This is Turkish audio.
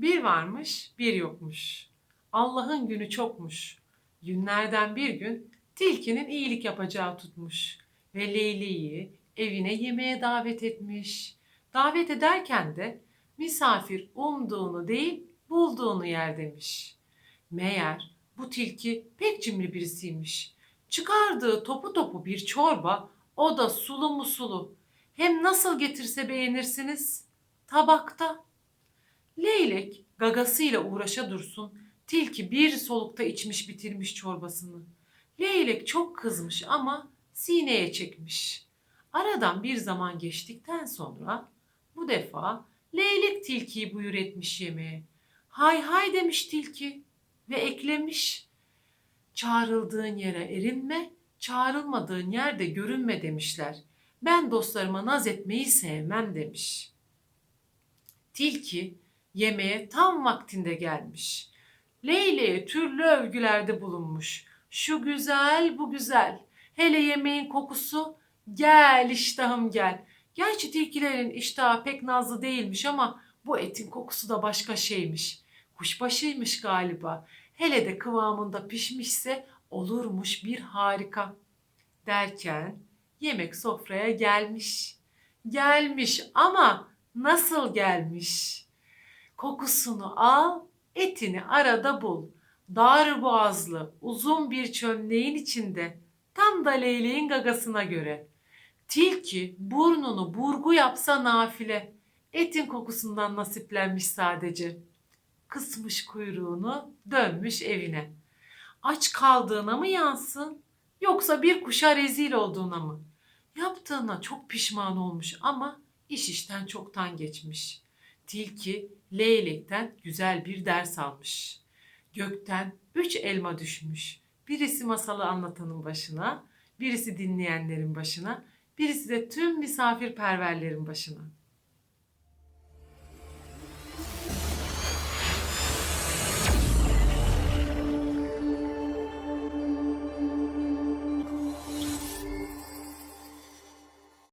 Bir varmış, bir yokmuş. Allah'ın günü çokmuş. Günlerden bir gün tilkinin iyilik yapacağı tutmuş ve Leyli'yi evine yemeğe davet etmiş. Davet ederken de misafir umduğunu değil bulduğunu yer demiş. Meğer bu tilki pek cimri birisiymiş. Çıkardığı topu topu bir çorba o da sulu mu sulu. Hem nasıl getirse beğenirsiniz? Tabakta. Leylek gagasıyla uğraşa dursun. Tilki bir solukta içmiş bitirmiş çorbasını. Leylek çok kızmış ama sineye çekmiş. Aradan bir zaman geçtikten sonra bu defa leylek tilkiyi buyur etmiş yemeğe. Hay hay demiş tilki ve eklemiş. Çağrıldığın yere erinme, çağrılmadığın yerde görünme demişler. Ben dostlarıma naz etmeyi sevmem demiş. Tilki yemeğe tam vaktinde gelmiş. Leyle'ye türlü övgülerde bulunmuş. Şu güzel, bu güzel. Hele yemeğin kokusu gel iştahım gel. Gerçi tilkilerin iştahı pek nazlı değilmiş ama bu etin kokusu da başka şeymiş. Kuşbaşıymış galiba. Hele de kıvamında pişmişse olurmuş bir harika. Derken yemek sofraya gelmiş. Gelmiş ama nasıl gelmiş? Kokusunu al, etini arada bul. Dar boğazlı, uzun bir çömleğin içinde, tam da leyleğin gagasına göre. Tilki burnunu burgu yapsa nafile. Etin kokusundan nasiplenmiş sadece. Kısmış kuyruğunu, dönmüş evine. Aç kaldığına mı yansın, yoksa bir kuşa rezil olduğuna mı? Yaptığına çok pişman olmuş ama iş işten çoktan geçmiş. Tilki leylekten güzel bir ders almış. Gökten üç elma düşmüş. Birisi masalı anlatanın başına, birisi dinleyenlerin başına, birisi de tüm misafirperverlerin başına.